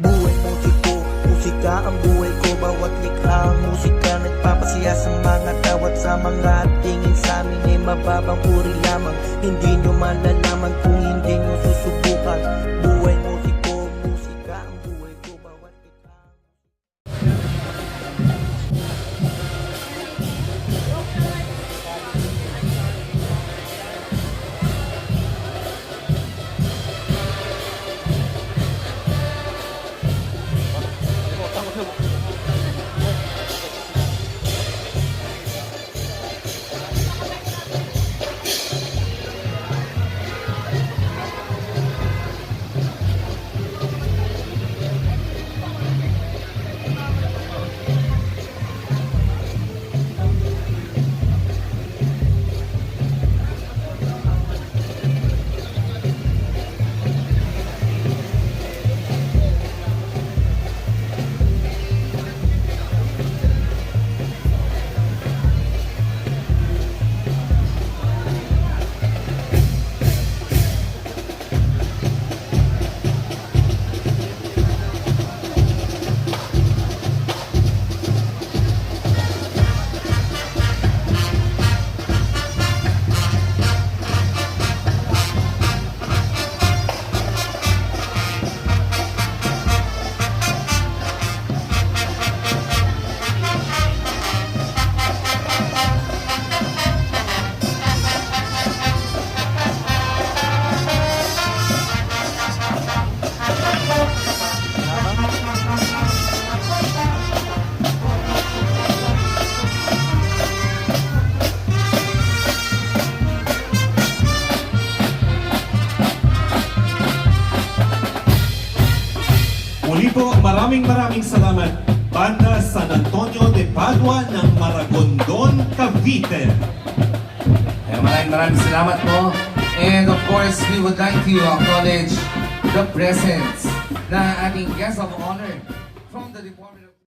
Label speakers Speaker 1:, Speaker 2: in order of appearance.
Speaker 1: Buhay musiko, musika ang buhay ko. Bawat likha ang musika Nagpapasiya sa mga tawat sa mga tingin Sa amin ay mababang uri lamang. Hindi nyo malalaman kung hindi nyo susunod
Speaker 2: Muli po, maraming maraming salamat. Banda San Antonio de Padua ng Maragondon, Cavite.
Speaker 3: Kaya maraming maraming salamat po. And of course, we would like to acknowledge the presence na ating guest of honor from the Department of